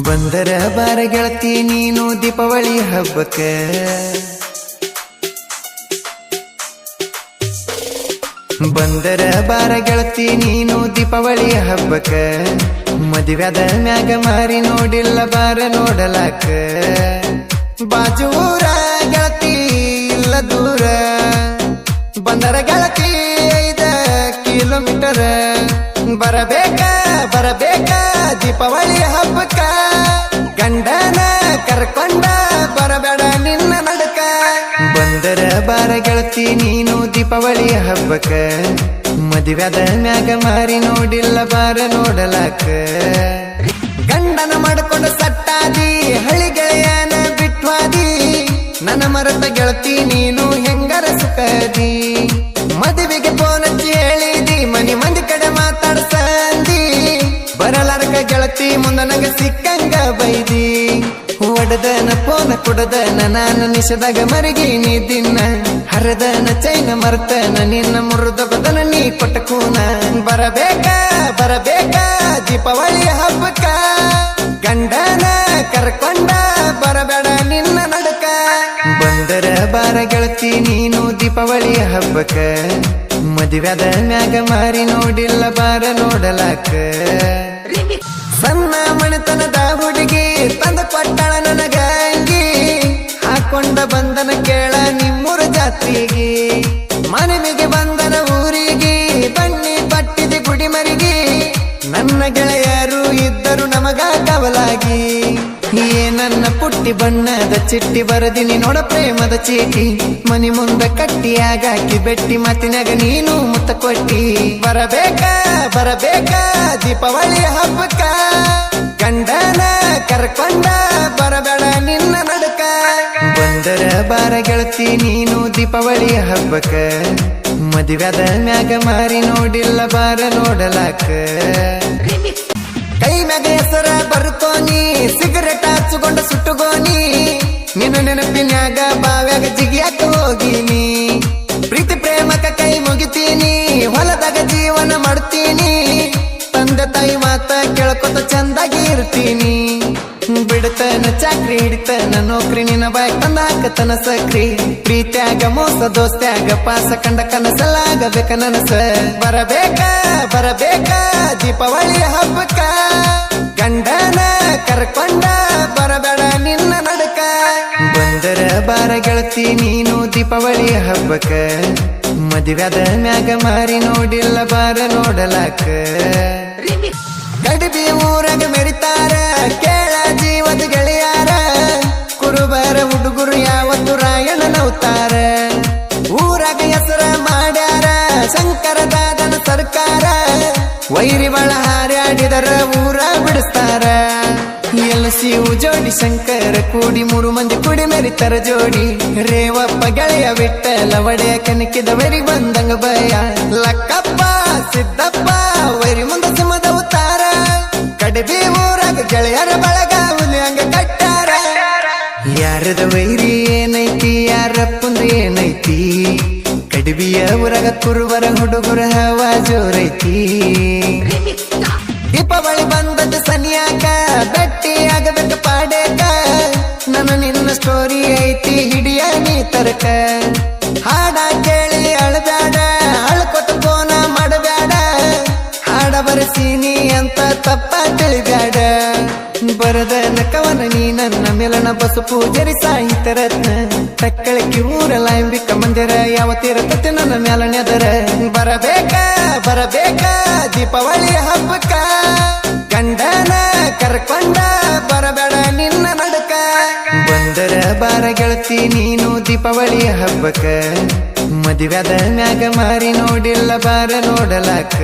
ಬಂದರ ಬಾರ ಗೆಳತಿ, ನೀನು ದೀಪಾವಳಿ ಹಬ್ಬಕ್ಕ. ಬಂದರ ಬಾರ ಗೆಳತಿ, ನೀನು ದೀಪಾವಳಿ ಹಬ್ಬಕ್ಕ. ಮದುವೆದ ಮ್ಯಾಗ ಮಾರಿ ನೋಡಿಲ್ಲ, ಬಾರ ನೋಡಲಾಕ. ಬಾಜೂರ ಗೆಳತಿ, ಇಲ್ಲ ದೂರ. ಬಂದರ ಗೆಳತಿ ಐದ ಕಿಲೋಮೀಟರ್ ಬರಬೇಕ ಬರಬೇಕ. ದೀಪಾವಳಿ ಹಬ್ಬಕ್ಕ ಗಂಡನ ಕರ್ಕೊಂಡ ಬರಬೇಡ ನಿನ್ನ ನಡಕ. ಬಂದರ ಬಾರ ಗೆಳತಿ, ನೀನು ದೀಪಾವಳಿ ಹಬ್ಬಕ್ಕ. ಮದುವೆದ ಮ್ಯಾಗ ಮಾರಿ ನೋಡಿಲ್ಲ ಬಾರ ನೋಡಲಾಕ. ಗಂಡನ ಮಾಡ್ಕೊಂಡು ಸಟ್ಟಾದಿ ಹಳಿ ಗೆಳೆಯನ ಬಿಟ್ವಾದಿ. ನನ್ನ ಮರದ ಗೆಳತಿ, ನೀನು ಹೆಂಗರ ಸುಖದಿ. ಮದುವೆಗೆ ಫೋನ್ ಬರಲಾರಕ ಗೆಳತಿ, ಮುಂದ ನಂಗೆ ಸಿಕ್ಕಂಗ ಬೈದಿ. ಒಡದನ ಪೋನ ಕುಡದನ, ನಾನು ನಿಷದಾಗ ಮರಗೀನಿ ದಿನ. ಹರದನ ಚೈನ ಮರ್ತನ, ನಿನ್ನ ಮುರಿದ ಬದನ ನೀ ಕೊಟ್ಟ ಕೂನ ಬರಬೇಕ ಬರಬೇಕ ದೀಪಾವಳಿ ಹಬ್ಬಕ ಗಂಡನ ಕರ್ಕೊಂಡ, ಬರಬೇಡ ನಿನ್ನ ನಡಕ. ಬಂದರ ಬಾರ ಗೆಳತಿ, ನೀನು ದೀಪಾವಳಿ ಹಬ್ಬಕ್ಕ. ಮದುವೆದ ಮ್ಯಾಗ ಮಾರಿ ನೋಡಿಲ್ಲ, ಬಾರ ನೋಡಲಾಕ. ಸಣ್ಣ ಮಣಿತನದ ಹುಡುಗಿ, ತಂದ ಕೊಟ್ಟಳ ನನಗಂಗಿ. ಹಾಕೊಂಡ ಬಂದನ ಕೇಳ ನಿಮ್ಮೂರ ಜಾತ್ರೆಗೆ. ಮನೆಗೆ ಬಂದನ ಊರಿಗೆ, ಬನ್ನಿ ಪಟ್ಟಿದೆ ಗುಡಿ ಮರಿಗೆ. ನನ್ನ ಗೆಳೆಯರು ಇದ್ದರು ನಮಗ ಕವಲಾಗಿ. ಪುಟ್ಟಿ ಬಣ್ಣದ ಚಿಟ್ಟಿ ಬರದಿನಿ ನೋಡ ಪ್ರೇಮದ ಚೀಟಿ. ಮನಿ ಮುಂದ ಕಟ್ಟಿ ಆಗಾಕಿ ಬೆಟ್ಟಿ ಮಾತಿನಾಗ ನೀನು ಮುತ್ತ ಕೊಟ್ಟಿ. ಬರಬೇಕ ಬರಬೇಕ, ದೀಪಾವಳಿ ಹಬ್ಬಕ್ಕ. ಗಂಡನ ಕರ್ಕೊಂಡ, ಬರಬೇಡ ನಿನ್ನ ನಡುಕ. ಬಂದರ ಬಾರ ಗೆಳತಿ ನೀನು ದೀಪಾವಳಿ ಹಬ್ಬಕ್ಕ. ಅದ ಮ್ಯಾಗ ಮಾರಿ ನೋಡಿಲ್ಲ, ಬಾರ ನೋಡಲಾಕ. ಕೈ ಮ್ಯಾಗ ಹೆಸರ ಸಿಗರೆಟ್ ಹಚ್ಚುಕೊಂಡ ಸುಟ್ಟುಗೋನಿ. ನಿನ್ನ ನೆನಪಿನ್ಯಾಗ ಬಾವ್ಯಾಗ ಜಿಗಿಯಾಕ ಹೋಗಿನಿ. ಪ್ರೀತಿ ಪ್ರೇಮಕ ಕೈ ಮುಗಿತೀನಿ, ಹೊಲದಾಗ ಜೀವನ ಮಾಡ್ತೀನಿ. ತಂದೆ ತಾಯಿ ಮಾತ ಕೇಳ್ಕೊತ ಚಂದಾಗಿ ಇರ್ತೀನಿ. ಬಿಡ್ತನ ಚಾಕ್ರಿ, ಹಿಡಿತನ ನೌಕ್ರಿ, ನಿನ್ನ ಬಾಯ್ ತಂದಾಕತನ ಸಕ್ರಿ ಪ್ರೀತ್ಯಾಗ ಮೋಸ, ದೋಸ್ತ್ಯಾಗ ಪಾಸ, ಕಂಡ ಕನಸಲಾಗಬೇಕ ನನಸ. ಬರಬೇಕ ಬರಬೇಕ, ದೀಪಾವಳಿ ಹಬ್ಬಕ್ಕ? ಗಂಡನ ಕರ್ಕೊಂಡ ಬರಬೇಡ ನಿನ್ನ ನಡಕ. ಬಂದರ ಬಾರ ಗೆಳತಿ, ನೀನು ದೀಪಾವಳಿ ಹಬ್ಬಕ್ಕ ಅದ ಮ್ಯಾಗ ಮಾರಿ ನೋಡಿಲ್ಲ, ಬಾರ ನೋಡಲಾಕ. ಗಡಿಬಿ ಊರಾಗ ಮೆಡಿತಾರ ಕೇಳ ಜೀವದ ಗೆಳೆಯಾರ. ಕುರುಬರ ಹುಡುಗರು ಯಾವತ್ತು ರಾಯಣನವತಾರ ಊರಾಗ ಹೆಸರ ಮಾಡ್ಯಾರ ಶಂಕರ ದಾದನ ಸರ್ಕಾರ. ವೈರಿ ಬಳ ಹಾರ್ಯಾಡಿದರ ಊರ ಬಿಡಿಸ್ತಾರ. ಎಲಸಿ ಜೋಡಿ, ಶಂಕರ ಕೂಡಿ, ಮೂರು ಮಂದಿ ಕುಡಿ ಮೆರಿತರ ಜೋಡಿ. ರೇವಪ್ಪ ಗೆಳೆಯ ಬಿಟ್ಟ ಒಡೆಯ ಕನಕಿದವರಿ ಬಂದಂಗ ಭಯ. ಲಕ್ಕಪ್ಪ, ಸಿದ್ದಪ್ಪ, ವರಿ ಮುಂದ ಸಿಂಹದ ಉತ್ತಾರ. ಕಡಬಿ ಊರಾಗ ಗೆಳೆಯರ ಬಳಗ ಹುಲಿ ಹಂಗ ಕಟ್ಟಾರ. ಯಾರದ ವೈರಿ ಏನೈತಿ, ಯಾರಪ್ಪಂದ್ರ ಏನೈತಿ. ಕಡಬಿಯ ಊರಾಗ ಕುರುಬರ, ಹುಡುಗರ ಹವಾ ಜೋರೈತಿ. ದೀಪಾವಳಿ ಬಂದದ್ದು ಸನಿಯಾಕ ಬೆಟ್ಟಿ ಆಗಬೇಕು ಪಾಡೇಕ ನನ್ನ ನಿನ್ನ ಸ್ಟೋರಿ ಐತಿ, ಹಿಡಿಯ ನೀ ತರಕ. ಹಾಡ ಕೇಳಿ ಅಳಬ್ಯಾಡ, ಅಳ್ಕೊಟ್ಟು ಫೋನ ಮಾಡಬ್ಯಾಡ. ಹಾಡ ಬರೆಸೀನಿ ಅಂತ ತಪ್ಪ ತಿಳಿಬ್ಯಾಡ. ಬರದ ನಕವನ ನೀ ಮೇಲನ ಬಸು ಪೂಜರಿ ಸಾಹಿತ್ಯ ರತ್ನ. ತಕ್ಕಳಕ್ಕೆ ಊರಲ್ಲ ಎಂಬಿಕ ಮಂದಿರ, ಯಾವ ತೀರತತೆ ನನ್ನ ಮ್ಯಾಲ ನೆದರ. ಬರಬೇಕ ಬರಬೇಕ, ದೀಪಾವಳಿ ಹಬ್ಬಕ್ಕ? ಗಂಡನ ಕರ್ಕೊಂಡ, ಬರಬೇಡ ನಿನ್ನ ನಡಕ. ಬಂದರ ಬಾರ ಗೆಳತಿ, ನೀನು ದೀಪಾವಳಿ ಹಬ್ಬಕ ಮದುವೆದ ಮ್ಯಾಗ ಮಾರಿ ನೋಡಿಲ್ಲ, ಬಾರ ನೋಡಲಾಕ.